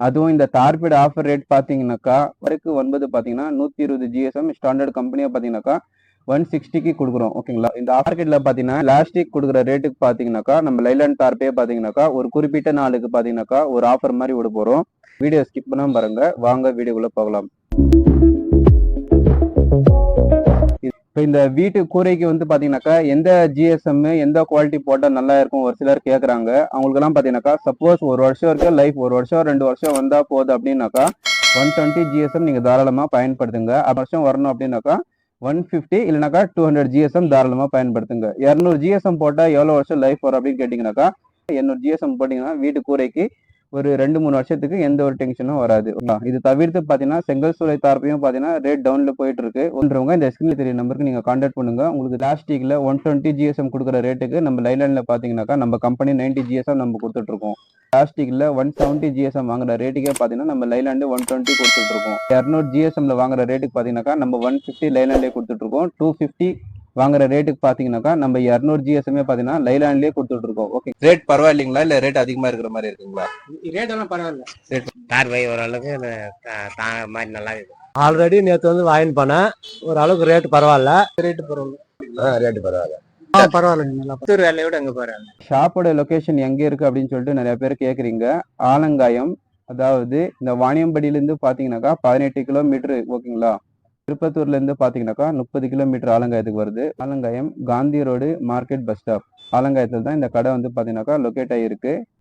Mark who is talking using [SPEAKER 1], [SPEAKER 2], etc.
[SPEAKER 1] அதுவும் இந்த torpid offer rate பார்த்தீங்கன்னாக்கா வரைக்கும் ஒன்பது பார்த்தீங்கன்னா நூற்றி இருபது ஜிஎஸ்எம் ஸ்டாண்டர்ட் கம்பெனியாக பார்த்தீங்கன்னாக்கா ஒன் சிக்ஸ்டிக்கு கொடுக்குறோம் ஓகேங்களா இந்த மார்க்கெட்டில் பார்த்தீங்கன்னா லாஸ்டிக் கொடுக்குற ரேட்டுக்கு பார்த்தீங்கன்னாக்கா நம்ம லைலண்ட் டார்பே பார்த்தீங்கன்னாக்கா ஒரு குறிப்பிட்ட நாளுக்கு பார்த்தீங்கன்னாக்கா ஒரு ஆஃபர் மாதிரி விட போகிறோம் வீடியோ ஸ்கிப் பண்ணாமல் பாருங்க. வாங்க வீடியோக்குள்ளே போகலாம். இப்போ இந்த வீட்டு கூரைக்கு வந்து பார்த்தீங்கன்னாக்கா எந்த ஜிஎஸ்எம் எந்த குவாலிட்டி போட்டால் நல்லா இருக்கும் ஒரு சிலர் கேட்குறாங்க அவங்களுக்கெல்லாம் பார்த்தீங்கன்னாக்கா சப்போஸ் ஒரு வருஷம் இருக்கு லைஃப் ஒரு வருஷம் ரெண்டு வருஷம் வந்தால் போதும் அப்படின்னாக்கா ஒன் டுவெண்ட்டி ஜிஎஸ்எம் நீங்கள் தாராளமாக பயன்படுத்துங்க. அப்போ வருஷம் வரணும் அப்படின்னாக்கா ஒன் ஃபிஃப்டி இல்லைனாக்கா டூ ஹண்ட்ரட் ஜிஎஸ்எம் தாராளமாக பயன்படுத்துங்க. இரநூறு ஜிஎஸ்எம் போட்டால் எவ்வளோ வருஷம் லைஃப் வரும் அப்படின்னு கேட்டிங்கனாக்கா எண்ணூறு ஜிஎஸ்எம் போட்டிங்கன்னா வீட்டு கூரைக்கு ஒரு ரெண்டு மூணு வருஷத்துக்கு எந்த ஒரு டென்ஷனும் வராது. இது தவிர்த்து பார்த்தீங்கன்னா செங்கல் சூளை தார்ப்பையும் பார்த்தீங்கன்னா ரேட் டவுன்ல போயிட்டு இருக்கு. ஒன்றவங்க இந்த ஸ்கிரீன் தெரிய நம்பருக்கு நீங்க கான்டாக்ட் பண்ணுங்க. உங்களுக்கு பிளாஸ்டிக்ல ஒன் டுவெண்ட்டி ஜிஎஸ்எம் கொடுக்குற ரேட்டுக்கு நம்ம லைலாண்ட்ல பாத்தீங்கன்னாக்கா நம்ம கம்பெனி நைன்டி ஜிஎஸ்எம் நம்ம கொடுத்துட்டு இருக்கோம் பிளாஸ்டிக்ல ஒன் செவன்ட்டி ஜிஎஸ்எம் வாங்குற ரேட்டுக்கே பாத்தீங்கன்னா நம்ம லைலாண்டு ஒன் டுவெண்ட்டி கொடுத்துட்டு இருக்கோம் இரநூறு ஜிஎஸ்எம்ல வாங்குற ரேட்டுக்கு பாத்தீங்கன்னாக்கா நம்ம ஒன் ஃபிஃப்டி லைலாண்டே கொடுத்துட்டு இருக்கோம் டூ ஃபிஃப்டி வாங்குற ரேட்டுக்கு பாத்தீங்கன்னாக்கா நம்ம இரநூறு ஜிஎஸ்எம்ஏ பாத்தீங்கன்னா லைலாண்ட்லேயே கொடுத்துட்டு இருக்கோம் ஓகே ரேட் பரவாயில்லைங்களா? இல்ல ரேட் அதிகமா இருக்கிற மாதிரி இருக்குங்களா?
[SPEAKER 2] ரேட் எல்லாம் பரவாயில்ல.
[SPEAKER 3] கார் பை ஓரளவுக்கு தாங்க மாதிரி நல்லா இருக்குது
[SPEAKER 2] ஆல்ரெடி நேத்து வந்து வாங்கிட்டு போனேன். ஓரளவுக்கு ரேட் பரவாயில்ல. ரேட் பரவாயில்ல.
[SPEAKER 3] ரேட்டு பரவாயில்ல.
[SPEAKER 2] ஆ, பரவாயில்ல. நல்லா பத்து வேலையோட அங்க பரவாயில்ல
[SPEAKER 1] ஷாப்போட லொகேஷன் எங்க இருக்கு அப்படின்னு சொல்லிட்டு நிறைய பேர் கேக்குறீங்க. ஆலங்காயம் அதாவது இந்த வாணியம்படியில இருந்து பாத்தீங்கன்னாக்கா பதினெட்டு கிலோமீட்டர் ஓகேங்களா திருப்பத்தூர்ல இருந்து முப்பது கிலோமீட்டர் ஆலங்காயத்துக்கு வருது. Alangayam Gandhi road market bus stop. ஆலங்காயத்துல தான் இந்த கடை வந்து பாத்தீங்கன்னாக்கா லொக்கேட் ஆகிருக்கு